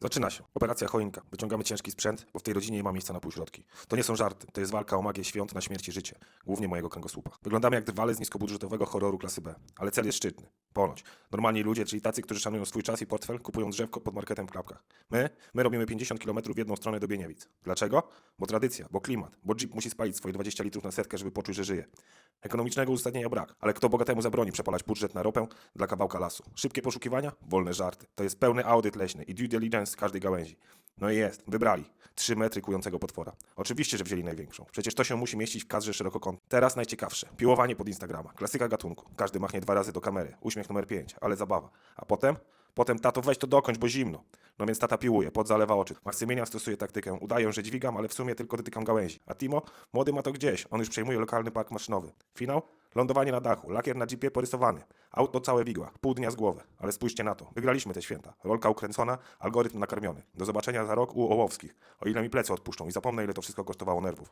Zaczyna się. Operacja choinka. Wyciągamy ciężki sprzęt, bo w tej rodzinie nie ma miejsca na półśrodki. To nie są żarty. To jest walka o magię świąt na śmierć i życie. Głównie mojego kręgosłupa. Wyglądamy jak drwale z niskobudżetowego horroru klasy B. Ale cel jest szczytny. Ponoć. Normalni ludzie, czyli tacy, którzy szanują swój czas i portfel, kupują drzewko pod marketem w klapkach. My? My robimy 50 km w jedną stronę do Bieniewicz. Dlaczego? Bo tradycja, bo klimat, bo Jeep musi spalić swoje 20 litrów na setkę, żeby poczuć, że żyje. Ekonomicznego uzasadnienia brak, ale kto bogatemu zabroni przepalać budżet na ropę dla kawałka lasu? Szybkie poszukiwania? Wolne żarty. To jest pełny audyt leśny i due diligence każdej gałęzi. No i jest, wybrali. Trzy metry kującego potwora. Oczywiście, że wzięli największą. Przecież to się musi mieścić w kadrze szerokokątnej. Teraz najciekawsze. Piłowanie pod Instagrama. Klasyka gatunku. Każdy machnie dwa razy do kamery. Uśmiech numer pięć, ale zabawa. A potem? Potem tato weź to dokończ, bo zimno. No więc tata piłuje, pod zalewa oczy. Maksymienia stosuje taktykę. Udaję, że dźwigam, ale w sumie tylko dotykam gałęzi. A Timo? Młody ma to gdzieś. On już przejmuje lokalny park maszynowy. Finał? Lądowanie na dachu, lakier na jeepie porysowany. Auto całe w igłach, pół dnia z głowy. Ale spójrzcie na to, wygraliśmy te święta. Rolka ukręcona, algorytm nakarmiony. Do zobaczenia za rok u Ołowskich. O ile mi plecy odpuszczą i zapomnę, ile to wszystko kosztowało nerwów.